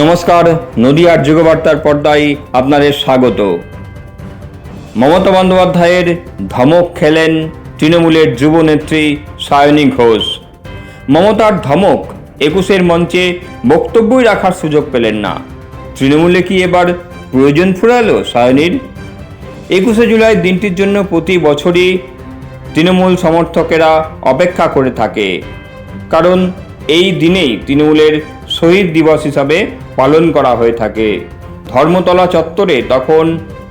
নমস্কার, নদিয়ার যুগবার্তার পর্দায় আপনাদের স্বাগত। মমতা বন্দ্যোপাধ্যায়ের ধমক খেলেন তৃণমূলের যুবনেত্রী সায়নী ঘোষ। মমতার ধমক একুশের মঞ্চে বক্তব্যই রাখার সুযোগ পেলেন না। তৃণমূলে কি এবার প্রয়োজন ফুরালো সায়নীর? একুশে জুলাই দিনটির জন্য প্রতি বছরই তৃণমূল সমর্থকেরা অপেক্ষা করে থাকে। কারণ এই দিনেই তৃণমূলের শহীদ দিবস হিসাবে পালন করা হয়ে থাকে। ধর্মতলা চত্বরে তখন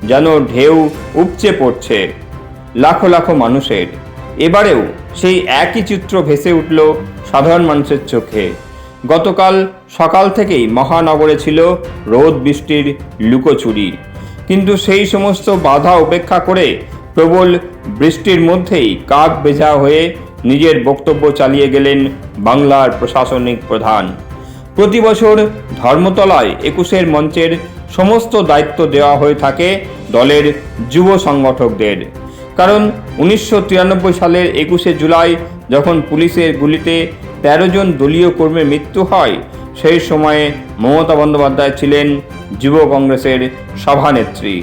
যেন ঢেউ উপচে পড়ছে লাখো লাখো মানুষের। এবারেও সেই একই চিত্র ভেসে উঠল সাধারণ মানুষের চোখে। গতকাল সকাল থেকেই মহানগরে ছিল রোদ বৃষ্টির লুকোচুরি। কিন্তু সেই সমস্ত বাধা উপেক্ষা করে প্রবল বৃষ্টির মধ্যেই কাক বেজা হয়ে নিজের বক্তব্য চালিয়ে গেলেন বাংলার প্রশাসনিক প্রধান। প্রতি বছর ধর্মতলায় একুশের মঞ্চের সমস্ত দায়িত্ব দেওয়া হয়ে থাকে দলের যুব সংগঠকদের। কারণ উনিশশো তিরানব্বই সালের একুশে জুলাই যখন পুলিশের গুলিতে তেরো জন দলীয় কর্মীর মৃত্যু হয়, সেই সময়ে মমতা বন্দ্যোপাধ্যায় ছিলেন যুব কংগ্রেসের সভানেত্রী।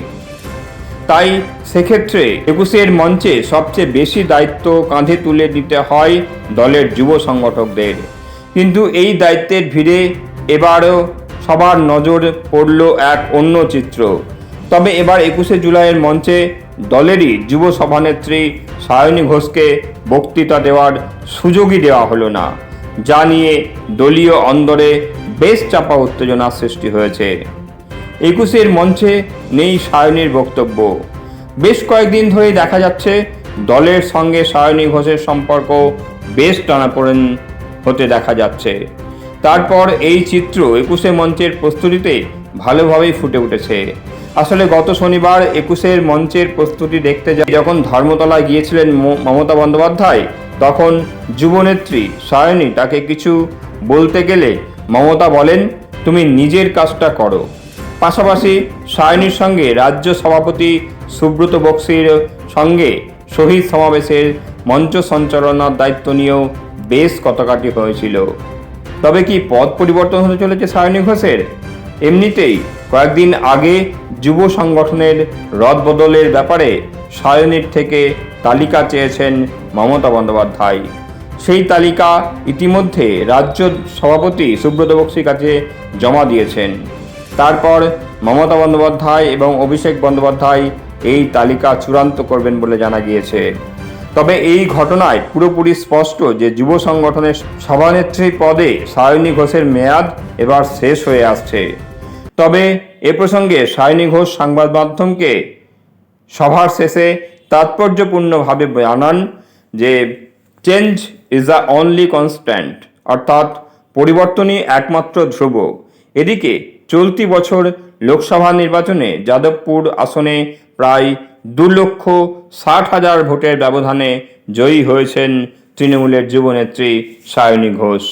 তাই সেক্ষেত্রে একুশের মঞ্চে সবচেয়ে বেশি দায়িত্ব কাঁধে তুলে দিতে হয় দলের যুব সংগঠকদের। কিন্তু এই দায়িত্বের ভিড়ে এবারও সবার নজর পড়ল এক অন্য চিত্র। তবে এবার একুশে জুলাইয়ের মঞ্চে দলেরই যুব সভানেত্রী সায়নী ঘোষকে বক্তৃতা দেওয়ার সুযোগই দেওয়া হলো না। যা নিয়ে দলীয় অন্দরে বেশ চাপা উত্তেজনার সৃষ্টি হয়েছে। একুশের মঞ্চে নেই সায়নীর বক্তব্য। বেশ কয়েকদিন ধরেই দেখা যাচ্ছে দলের সঙ্গে সায়নী ঘোষের সম্পর্ক বেশ টানাপোড়েন হতে দেখা যাচ্ছে। তারপর এই চিত্র একুশে মঞ্চের প্রস্তুতিতে ভালোভাবেই ফুটে উঠেছে। আসলে গত শনিবার একুশের মঞ্চের প্রস্তুতি দেখতে যখন ধর্মতলায় গিয়েছিলেন মমতা বন্দ্যোপাধ্যায়, তখন যুবনেত্রী সায়নী তাকে কিছু বলতে গেলে মমতা বলেন, তুমি নিজের কাজটা করো। পাশাপাশি সায়নীর সঙ্গে রাজ্য সভাপতি সুব্রত বক্সির সঙ্গে শহীদ সমাবেশের মঞ্চ সঞ্চালনার দায়িত্ব নিয়েও বেশ কতকাটি হয়েছিল। তবে কি পদ পরিবর্তন হতে চলেছে সায়নী ঘোষের? এমনিতেই কয়েকদিন আগে যুব সংগঠনের রদবদলের ব্যাপারে সায়নীর থেকে তালিকা চেয়েছেন মমতা বন্দ্যোপাধ্যায়। সেই তালিকা ইতিমধ্যে রাজ্য সভাপতি সুব্রত বক্সির কাছে জমা দিয়েছেন। তারপর মমতা বন্দ্যোপাধ্যায় এবং অভিষেক বন্দ্যোপাধ্যায় এই তালিকা চূড়ান্ত করবেন বলে জানা গিয়েছে। তবে এই ঘটনায় পুরোপুরি স্পষ্ট যে যুব সংগঠনের সভানেত্রী পদে সায়নী ঘোষের মেয়াদ এবার শেষ হয়ে আসছে। তবে এ প্রসঙ্গে সায়নী ঘোষ সংবাদ মাধ্যমকে সভার শেষে তাৎপর্যপূর্ণভাবে জানান যে, change is the only constant, অর্থাৎ পরিবর্তনই একমাত্র ধ্রুব। এদিকে চলতি বছর লোকসভা নির্বাচনে যাদবপুর আসনে প্রায় দু লক্ষ ষাট হাজার ভোটের ব্যবধানে জয়ী হয়েছেন তৃণমূলের যুবনেত্রী সায়নী ঘোষ।